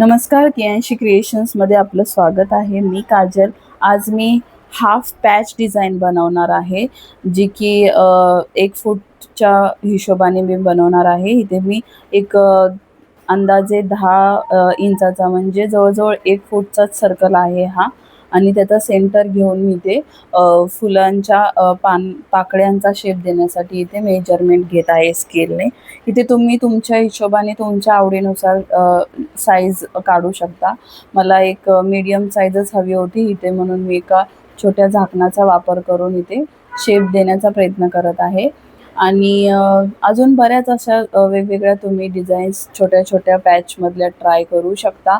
नमस्कार केएनशी क्रिएशन्समध्ये आपलं स्वागत आहे. मी काजल. आज मी हाफ पॅच डिझाईन बनवणार आहे जी की एक फूटच्या हिशोबाने मी बनवणार आहे. इथे मी एक अंदाजे दहा इंचाचा म्हणजे जवळजवळ एक फूटचाच सर्कल आहे हा. आणि त्याचा सेंटर घेऊन मी ते फुलांच्या पान पाकळ्यांचा शेप देण्यासाठी इथे मेजरमेंट घेत आहे स्केलने इथे तुम्ही तुमच्या हिशोबाने तुमच्या आवडीनुसार साईज काढू शकता. मला एक मीडियम साईजच हवी होती इथे म्हणून मी एका छोट्या झाकणाचा वापर करून इथे शेप देण्याचा प्रयत्न करत आहे. आणि अजून बऱ्याच अशा वेगवेगळ्या तुम्ही डिझाईन्स छोट्या छोट्या पॅचमधल्या ट्राय करू शकता.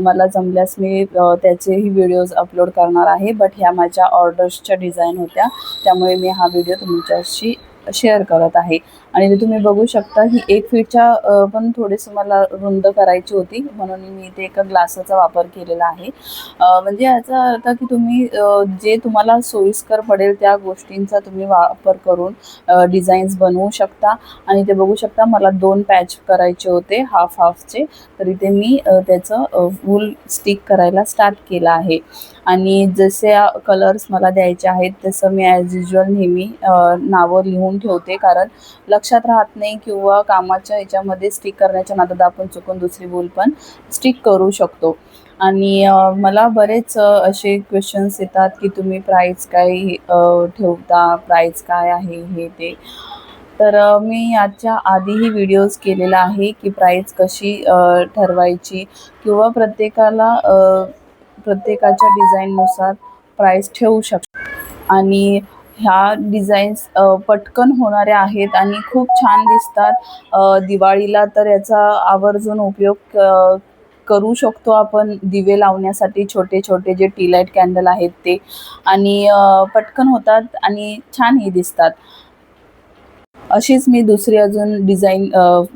मला जमल्यास मी त्याचेही व्हिडिओज अपलोड करणार आहे बट ह्या माझ्या ऑर्डर्सच्या डिझाईन होत्या. त्यामुळे मी हा व्हिडिओ तुमच्याशी शेअर करत आहे. आणि ते तुम्ही बघू शकता ही एक फीटच्या पण थोडीशी मला रुंद करायची होती. म्हणून मी इथे एका ग्लासाचा वापर केलेला आहे. म्हणजे याचा अर्थ की तुम्ही जे तुम्हाला सोयीस्कर पडेल त्या गोष्टींचा तुम्ही वापर करून डिझाईन्स बनवू शकता. आणि ते बघू शकता मला दोन पॅच करायचे होते हाफ हाफचे तर इथे मी त्याचं वूल स्टिक करायला स्टार्ट केलं आहे. आणि जसे कलर्स मला द्यायचे आहेत तसं मी ॲज युजल नेहमी नावं लिहून ठेवते. कारण लक्षात राहत नाही किंवा कामाच्या ह्याच्यामध्ये स्टिक करण्याच्या नादात आपण चुकून दुसरी बोल पण स्टिक करू शकतो. आणि मला बरेच असे क्वेश्चन्स येतात की तुम्ही प्राईस काय ठेवता प्राईस काय आहे हे ते. तर मी याच्या आधीही व्हिडिओज केलेला आहे की प्राईस कशी ठरवायची किंवा प्रत्येकाला प्रत्येकाच्या डिझाईननुसार प्राईस ठेवू शकतो. आणि ह्या डिझाईन्स पटकन होणाऱ्या आहेत आणि खूप छान दिसतात. दिवाळीला तर याचा आवर्जून उपयोग करू शकतो आपण. दिवे लावण्यासाठी छोटे छोटे जे टी लाइट कॅन्डल आहेत ते. आणि पटकन होतात आणि छानही दिसतात. अशीच मी दुसरी अजून डिझाईन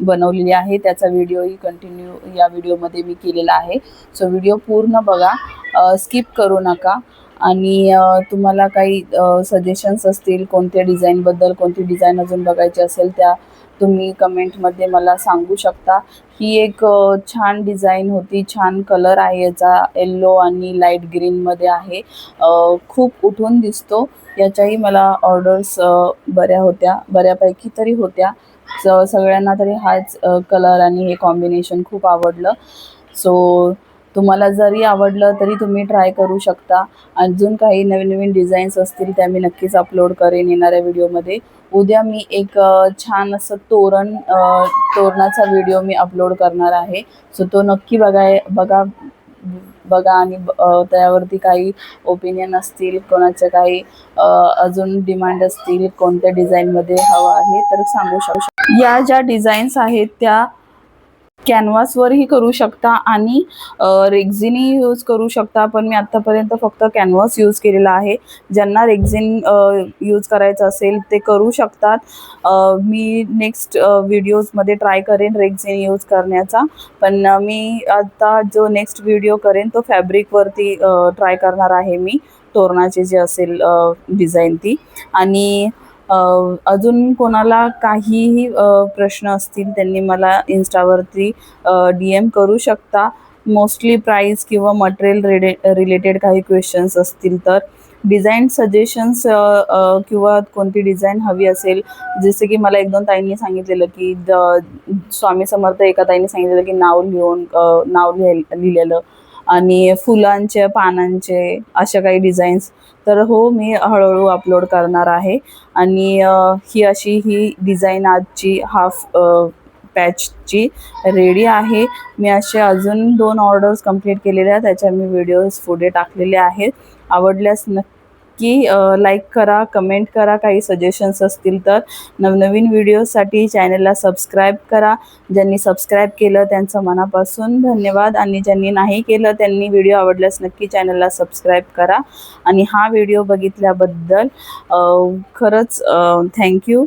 बनवलेली आहे. त्याचा व्हिडिओही कंटिन्यू या व्हिडिओमध्ये मी केलेला आहे. सो व्हिडिओ पूर्ण बघा. स्किप करू नका. आणि तुम्हाला काही सजेशन्स असतील कोणत्या डिझाईनबद्दल कोणती डिझाईन अजून बघायची असेल त्या तुम्ही कमेंटमध्ये मला सांगू शकता. ही एक छान डिझाईन होती छान कलर आहे याचा येल्लो आणि लाइट ग्रीनमध्ये आहे. खूप उठून दिसतो. याच्याही मला ऑर्डर्स बऱ्या होत्या बऱ्यापैकी तरी होत्या. स सगळ्यांना तरी हाच कलर आणि हे कॉम्बिनेशन खूप आवडलं. सो तुम्हाला जरी आवडलं तरी तुम्ही ट्राय करू शकता. अजून काही नवीन नवीन डिझाईन्स असतील त्या मी नक्कीच अपलोड करेन येणाऱ्या व्हिडिओमध्ये उद्या मी एक छान असं तोरण तोरणाचा व्हिडिओ मी अपलोड करणार आहे. सो तो नक्की बघाय बघा बघा आणि त्यावरती काही ओपिनियन असतील कोणाचे काही अजून डिमांड असतील कोणत्या डिझाईनमध्ये हवं आहे तर सांगू शकतो. या ज्या डिझाईन्स आहेत त्या कॅनव्हासवरही करू शकता आणि रेक्झिनही यूज करू शकता पण मी आत्तापर्यंत फक्त कॅनव्हास यूज केलेला आहे. ज्यांना रेक्झिन यूज करायचं असेल ते करू शकतात. मी नेक्स्ट व्हिडिओजमध्ये ट्राय करेन रेक्झिन यूज करण्याचा पण मी आता जो नेक्स्ट व्हिडिओ करेन तो फॅब्रिकवरती ट्राय करणार आहे मी तोरणाचे जे असेल डिझाईन ती. आणि अजून कोणाला काहीही प्रश्न असतील त्यांनी मला इन्स्टावरती डी एम करू शकता. मोस्टली प्राईस किंवा मटेरियल रिले रिलेटेड काही क्वेश्चन्स असतील तर. डिझाईन सजेशन्स किंवा कोणती डिझाईन हवी असेल जसे की मला एक दोन ताईंनी सांगितलेलं की द स्वामी समर्थ एका ताईंनी सांगितलेलं की नाव लिहून नाव लिहाय लिहिलेलं. आणि फुलांचे पानांचे अशा काही डिझाईन्स तर हो मी हळूहळू अपलोड करणार आहे. आणि ही अशी ही डिझाईन आजची हाफ पॅचची रेडी आहे. मी असे अजून दोन ऑर्डर्स कंप्लीट केलेल्या आहेत. त्याच्या मी व्हिडिओज पुढे टाकलेले आहेत. आवडल्यास नक्की लाईक करा कमेंट करा काही सजेशन्स असतील तर नवनवीन व्हिडिओसाठी चॅनलला सबस्क्राईब करा. ज्यांनी सबस्क्राईब केलं त्यांचं मनापासून धन्यवाद आणि ज्यांनी नाही केलं त्यांनी व्हिडिओ आवडल्यास नक्की चॅनलला सबस्क्राईब करा. आणि हा व्हिडिओ बघितल्याबद्दल खरंच थँक्यू